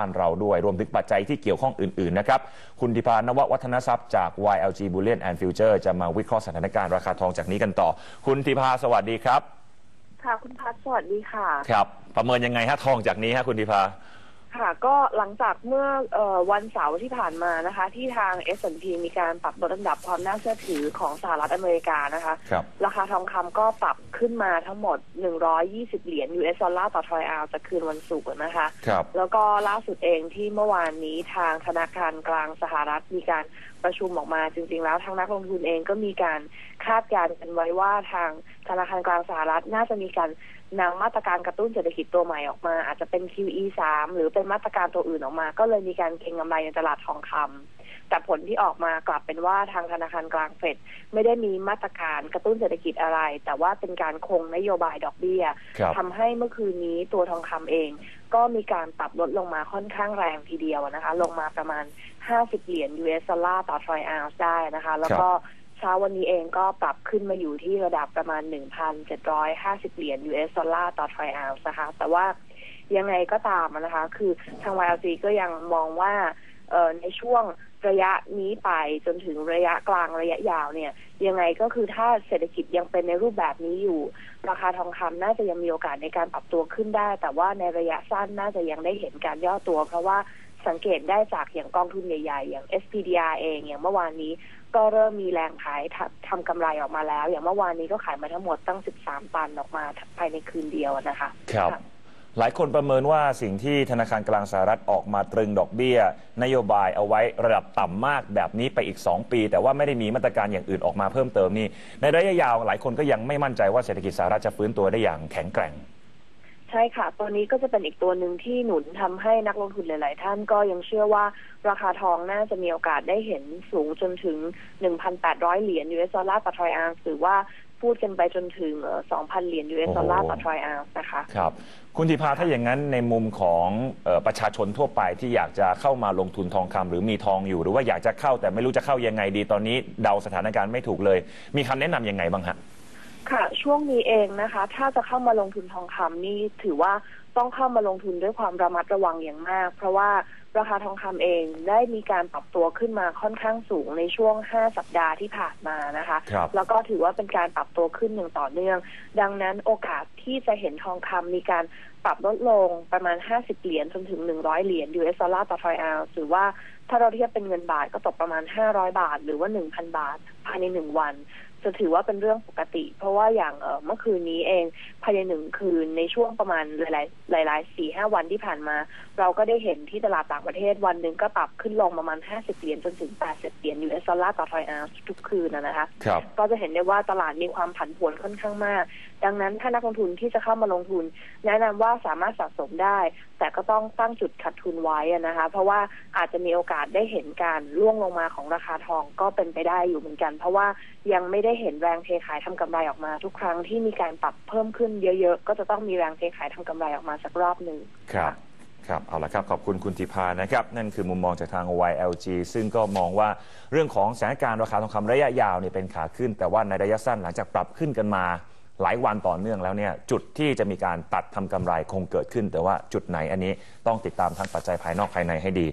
บ้านเราด้วย รวมถึงปัจจัยที่เกี่ยวข้องอื่น ๆ นะครับ คุณธิพานววัฒนทรัพย์จาก YLG Bullion and Future จะมาวิเคราะห์สถานการณ์ราคาทองจากนี้กันต่อ คุณธิพาสวัสดีครับ ค่ะ คุณพัฒสวัสดีค่ะ ครับ ประเมินยังไงฮะทองจากนี้ฮะคุณธิพา ค่ะก็หลังจากเมื่อเออวันเสาร์ที่ผ่านมานะคะ ที่ทาง S&P มีการปรับลดอันดับความน่าเชื่อถือของสหรัฐอเมริกานะคะครับราคาทองคำก็ปรับขึ้นมาทั้งหมด 120 เหรียญ US ดอลลาร์ต่อทรอยออนซ์จากคืนวันศุกร์นะคะครับแล้วก็ล่าสุดเองที่เมื่อวานนี้ทางธนาคารกลางสหรัฐมีการประชุมออกมาจริง ๆ แล้วทางนักลงทุนเองก็มีการคาดการณ์กันไว้ว่าทางธนาคารกลางสหรัฐน่าจะมีการ นำมาตรการกระตุ้นเศรษฐกิจตัวใหม่ออกมา อาจจะเป็น QE 3หรือเป็นมาตรการตัวอื่นออกมา ก็เลยมีการเก็งกำไรในตลาดทองคำแต่ผลที่ออกมากลับเป็นว่าทางธนาคารกลางเฟดไม่ได้มีมาตรการกระตุ้นเศรษฐกิจอะไร แต่ว่าเป็นการคงนโยบายดอกเบี้ยครับทำให้เมื่อคืนนี้ตัวทองคำเอง ก็มีการปรับลดลงมาค่อนข้างแรงทีเดียวนะคะ ลงมาประมาณ 50 เหรียญ US ดอลลาร์ต่อทรอยออนซ์ได้นะคะ แล้วก็เช้าวันนี้เองก็ปรับขึ้นมาอยู่ที่ระดับประมาณ 1,750 เหรียญ US ดอลลาร์ต่อทรอยออนซ์นะคะ แต่ว่ายังไงก็ตามนะคะ คือทาง YLC ก็ยังมองว่าในช่วงระยะนี้ไปจนถึงระยะกลางระยะยาวเนี่ย ยังไงก็คือถ้าเศรษฐกิจยังเป็นในรูปแบบนี้อยู่ ราคาทองคำน่าจะยังมีโอกาสในการปรับตัวขึ้นได้ แต่ว่าในระยะสั้นน่าจะยังได้เห็นการย่อตัว เพราะว่า สังเกตได้จากอย่างกองทุนใหญ่ๆ อย่าง SPDR เองอย่างเมื่อวานนี้ก็เริ่มมีแรงขายทำทำกำไรออกมาแล้ว อย่างเมื่อวานนี้ก็ขายมาทั้งหมดตั้ง 13 ตันออกมาภายในคืนเดียวนะคะครับค่ะหลายคนประเมินว่าสิ่งที่ธนาคารกลางสหรัฐออกมาตรึงดอกเบี้ย นโยบายเอาไว้ระดับต่ำมากแบบนี้ไปอีก 2 ปี แต่ว่าไม่ได้มีมาตรการอย่างอื่นออกมาเพิ่มเติมนี่ในระยะยาวหลายคนก็ยังไม่มั่นใจว่าเศรษฐกิจสหรัฐจะฟื้นตัวได้อย่างแข็งแกร่งใช่ค่ะ ตัวนี้ก็จะเป็นอีกตัวหนึ่งที่หนุนทำให้นักลงทุนหลาย ๆ ท่านก็ยังเชื่อว่าราคาทองน่าจะมีโอกาสได้เห็นสูงจนถึง 1,800 เหรียญ US ดอลลาร์ต่อทรอยออนซ์หรือว่าพูดกันไปจนถึงเอ่อ2,000 เหรียญ US ดอลลาร์ต่อทรอยออนซ์นะคะ ครับ คุณธิพาถ้าอย่างนั้นในมุมของประชาชนทั่วไปที่อยากจะเข้ามาลงทุนทองคำหรือมีทองอยู่หรือว่าอยากจะเข้าแต่ไม่รู้จะเข้ายังไงดีตอนนี้เดาสถานการณ์ไม่ถูกเลย มีคำแนะนำยังไงบ้างฮะ ค่ะ ช่วงนี้เองนะคะ ถ้าจะเข้ามาลงทุนทองคำนี่ถือว่าต้องเข้ามาลงทุนด้วยความระมัดระวังอย่างมาก เพราะว่าราคาทองคำเองได้มีการปรับตัวขึ้นมาค่อนข้างสูงในช่วง 5 สัปดาห์ที่ผ่านมานะคะครับแล้วก็ถือว่าเป็นการปรับตัวขึ้นอย่างต่อเนื่อง ดังนั้นโอกาสที่จะเห็นทองคำมีการปรับลดลงประมาณ 50 เหรียญจนถึง 100 เหรียญ US ดอลลาร์ต่อทรอยออนซ์หรือว่าถ้าเราเทียบเป็นเงินบาทก็ตกประมาณ 500 บาท หรือว่า 1,000 บาทภายในหนึ่งวัน จะถือว่าเป็นเรื่องปกติ เพราะว่าอย่างเอ่อเมื่อคืนนี้เองภายในหนึ่งคืนในช่วงประมาณหลายๆหลายๆสี่ห้าวันที่ผ่านมา เราก็ได้เห็นที่ตลาดต่างประเทศวันหนึ่งก็ปรับขึ้นลงประมาณ50เหรียญจนถึง80เหรียญ US ดอลลาร์ต่อทรอยออนซ์ทุกคืนนะนะคะครับก็จะเห็นได้ว่าตลาดมีความผันผวนค่อนข้างมาก ดังนั้นถ้านักลงทุนที่จะเข้ามาลงทุน แนะนำว่าสามารถสะสมได้ แต่ก็ต้องตั้งจุดขาดทุนไว้อะนะคะ เพราะว่าอาจจะมีโอกาสได้เห็นการล่วงลงมาของราคาทองก็เป็นไปได้อยู่เหมือนกันเพราะว่ายังไม่ได้เห็นแรงเทขายทำกำไรออกมา ทุกครั้งที่มีการปรับเพิ่มขึ้นเยอะๆ ก็จะต้องมีแรงเทขายทำกำไรออกมาสักรอบหนึ่งครับครับเอาละครับขอบคุณคุณธิพานะครับ นั่นคือมุมมองจากทาง YLG ซึ่งก็มองว่าเรื่องของสถานการณ์ราคาทองคำระยะยาวเนี่ยเป็นขาขึ้น แต่ว่าในระยะสั้นหลังจากปรับขึ้นกันมาหลายวันต่อเนื่องแล้วเนี่ยจุดที่จะมีการตัดทำกำไรคงเกิดขึ้น แต่ว่าจุดไหนอันนี้ต้องติดตามทั้งปัจจัยภายนอกภายในให้ดี